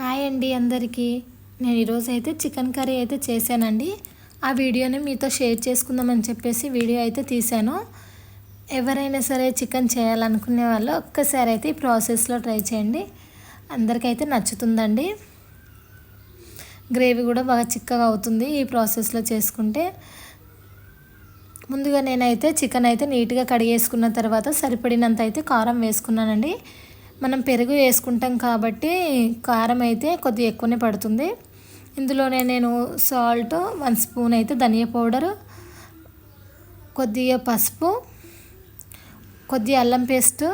Hi అండి అందరికీ. నేను ఈరోజు అయితే చికెన్ కర్రీ అయితే చేశానండి. ఆ వీడియోని మీతో షేర్ చేసుకుందామని చెప్పేసి వీడియో అయితే తీశాను. ఎవరైనా సరే చికెన్ చేయాలనుకునే వాళ్ళు ఒక్కసారి అయితే ఈ ప్రాసెస్లో ట్రై చేయండి. అందరికైతే నచ్చుతుందండి. గ్రేవీ కూడా బాగా చిక్కగా అవుతుంది ఈ ప్రాసెస్లో చేసుకుంటే. ముందుగా నేనైతే చికెన్ అయితే నీట్గా కడిగేసుకున్న తర్వాత సరిపడినంత అయితే కారం వేసుకున్నానండి. మనం పెరుగు వేసుకుంటాం కాబట్టి కారం అయితే కొద్దిగా ఎక్కువనే పడుతుంది. ఇందులోనే నేను సాల్ట్ వన్ స్పూన్ అయితే ధనియా పౌడర్ కొద్దిగా పసుపు కొద్దిగా అల్లం పేస్ట్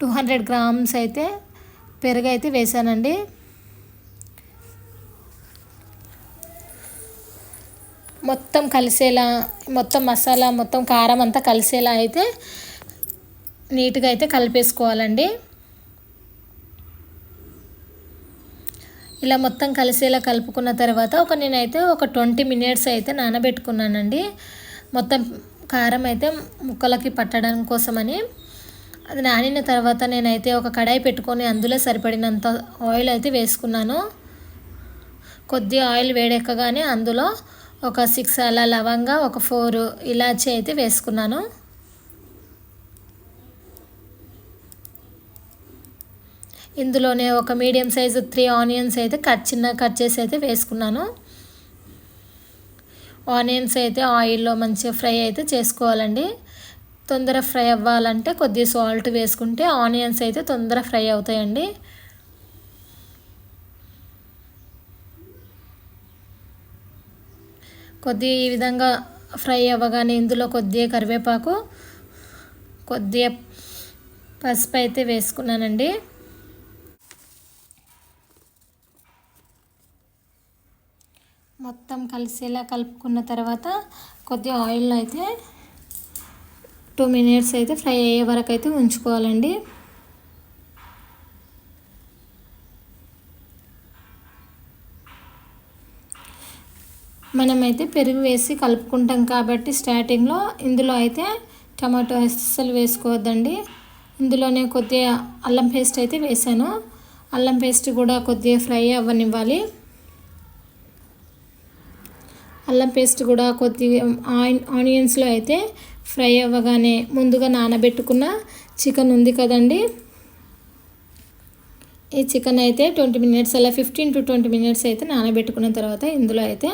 టూ హండ్రెడ్ గ్రామ్స్ అయితే పెరుగు అయితే వేసానండి. మొత్తం కలిసేలా మొత్తం మసాలా మొత్తం కారం అంతా కలిసేలా అయితే నీట్గా అయితే కలిపేసుకోవాలండి. ఇలా మొత్తం కలిసేలా కలుపుకున్న తర్వాత ఒక నేనైతే ఒక ట్వంటీ మినిట్స్ అయితే నానబెట్టుకున్నానండి. మొత్తం కారం అయితే ముక్కలకి పట్టడం కోసమని. అది నానిన తర్వాత నేనైతే ఒక కడాయి పెట్టుకొని అందులో సరిపడినంత ఆయిల్ అయితే వేసుకున్నాను. కొద్ది ఆయిల్ వేడెక్కగానే అందులో ఒక సిక్స్ అలా లవంగా ఒక ఫోర్ ఇలాచి అయితే వేసుకున్నాను. ఇందులోనే ఒక మీడియం సైజు త్రీ ఆనియన్స్ అయితే కట్ చిన్న కట్ చేసి అయితే వేసుకున్నాను. ఆనియన్స్ అయితే ఆయిల్లో మంచిగా ఫ్రై అయితే చేసుకోవాలండి. తొందర ఫ్రై అవ్వాలంటే కొద్దిగా సాల్ట్ వేసుకుంటే ఆనియన్స్ అయితే తొందర ఫ్రై అవుతాయండి. కొద్దిగా ఈ విధంగా ఫ్రై అవ్వగానే ఇందులో కొద్దిగా కరివేపాకు కొద్దిగా పసుపు అయితే వేసుకున్నానండి. మొత్తం కలిసేలా కలుపుకున్న తర్వాత కొద్దిగా ఆయిల్ అయితే టూ మినిట్స్ అయితే ఫ్రై అయ్యే వరకు అయితే ఉంచుకోవాలండి. మనమైతే పెరుగు వేసి కలుపుకుంటాం కాబట్టి స్టార్టింగ్లో ఇందులో అయితే టమాటో అస్సలు వేసుకోవద్దండి. ఇందులోనే కొద్దిగా అల్లం పేస్ట్ అయితే వేసాను. అల్లం పేస్ట్ కూడా కొద్దిగా ఫ్రై అవ్వనివ్వాలి. అల్లం పేస్ట్ కూడా కొద్దిగా ఆనియన్స్లో అయితే ఫ్రై అవ్వగానే ముందుగా నానబెట్టుకున్న చికెన్ ఉంది కదండి. ఈ చికెన్ అయితే ట్వంటీ మినిట్స్ అలా ఫిఫ్టీన్ టు ట్వంటీ మినిట్స్ అయితే నానబెట్టుకున్న తర్వాత ఇందులో అయితే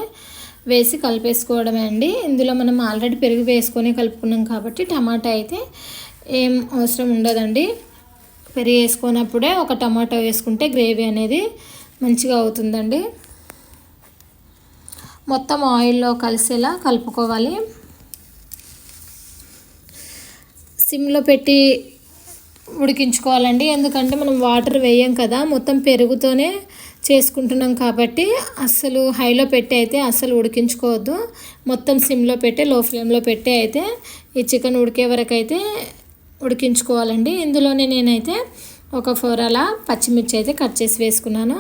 వేసి కలిపేసుకోవడమే అండి. ఇందులో మనం ఆల్రెడీ పెరుగు వేసుకొని కలుపుకున్నాం కాబట్టి టమాటా అయితే ఏం అవసరం ఉండదండి. పెరుగు వేసుకున్నప్పుడే ఒక టమాటా వేసుకుంటే గ్రేవీ అనేది మంచిగా అవుతుందండి. మొత్తం ఆయిల్లో కలిసేలా కలుపుకోవాలి. సిమ్లో పెట్టి ఉడికించుకోవాలండి. ఎందుకంటే మనం వాటర్ వేయం కదా మొత్తం పెరుగుతోనే చేసుకుంటున్నాం కాబట్టి అస్సలు హైలో పెట్టి అయితే అస్సలు ఉడికించుకోవద్దు. మొత్తం సిమ్లో పెట్టి లో ఫ్లేమ్లో పెట్టి అయితే ఈ చికెన్ ఉడికే వరకు అయితే ఉడికించుకోవాలండి. ఇందులోనే నేనైతే ఒక ఫోర్ అలా పచ్చిమిర్చి అయితే కట్ చేసి వేసుకున్నాను.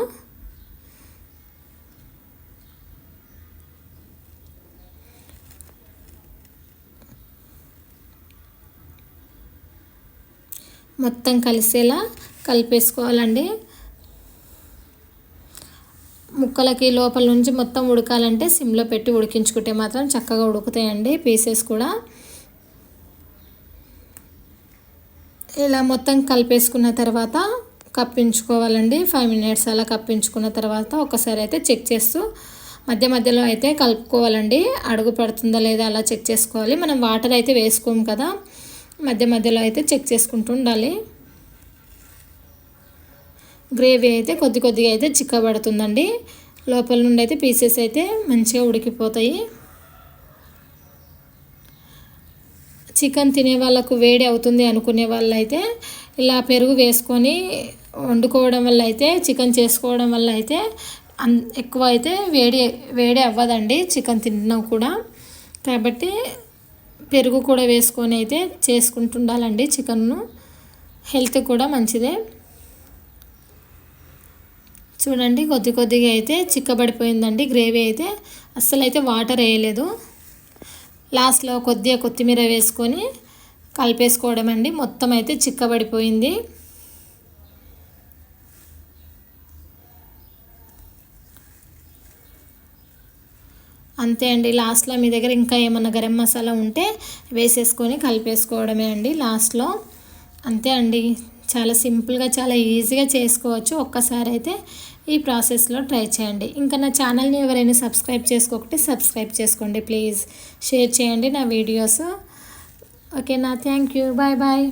మొత్తం కలిసేలా కలిపేసుకోవాలండి. ముక్కలకి లోపల నుంచి మొత్తం ఉడకాలంటే సిమ్లో పెట్టి ఉడికించుకుంటే మాత్రం చక్కగా ఉడుకుతాయండి పీసెస్ కూడా. ఇలా మొత్తం కలిపేసుకున్న తర్వాత కప్పించుకోవాలండి. ఫైవ్ మినిట్స్ అలా కప్పించుకున్న తర్వాత ఒకసారి అయితే చెక్ చేస్తూ మధ్య మధ్యలో అయితే కలుపుకోవాలండి. అడుగు పడుతుందా లేదా అలా చెక్ చేసుకోవాలి. మనం వాటర్ అయితే వేసుకోము కదా. మధ్య మధ్యలో అయితే చెక్ చేసుకుంటూ ఉండాలి. గ్రేవీ అయితే కొద్ది కొద్దిగా అయితే చిక్కబడుతుందండి. లోపల నుండి అయితే పీసెస్ అయితే మంచిగా ఉడికిపోతాయి. చికెన్ తినే వాళ్ళకు వేడి అవుతుంది అనుకునే వాళ్ళు అయితే ఇలా పెరుగు వేసుకొని వండుకోవడం వల్ల అయితే చికెన్ చేసుకోవడం వల్ల అయితే అన్ ఎక్కువ అయితే వేడి వేడి అవ్వదండి చికెన్ తిన్నా కూడా. కాబట్టి పెరుగు కూడా వేసుకొని అయితే చేసుకుంటుండాలండి. చికెన్ను. హెల్త్ కూడా మంచిదే. చూడండి కొద్ది కొద్దిగా అయితే చిక్కబడిపోయిందండి. గ్రేవీ అయితే అస్సలు అయితే వాటర్ వేయలేదు. లాస్ట్లో కొద్దిగా కొత్తిమీర వేసుకొని కలిపేసుకోవడం అండి మొత్తం అయితే చిక్కబడిపోయింది. అంతే అండి. లాస్ట్లో మీ దగ్గర ఇంకా ఏమన్నా గరం మసాలా ఉంటే వేసేసుకొని కలిపేసుకోవడమే అండి లాస్ట్లో. అంతే అండి. చాలా సింపుల్గా చాలా ఈజీగా చేసుకోవచ్చు. ఒక్కసారి అయితే ఈ ప్రాసెస్లో ట్రై చేయండి. ఇంకా నా ఛానల్ని ఎవరైనా సబ్స్క్రైబ్ చేసుకోకుంటే సబ్స్క్రైబ్ చేసుకోండి ప్లీజ్. షేర్ చేయండి నా వీడియోస్. ఓకేనా థ్యాంక్ యూ. Bye bye.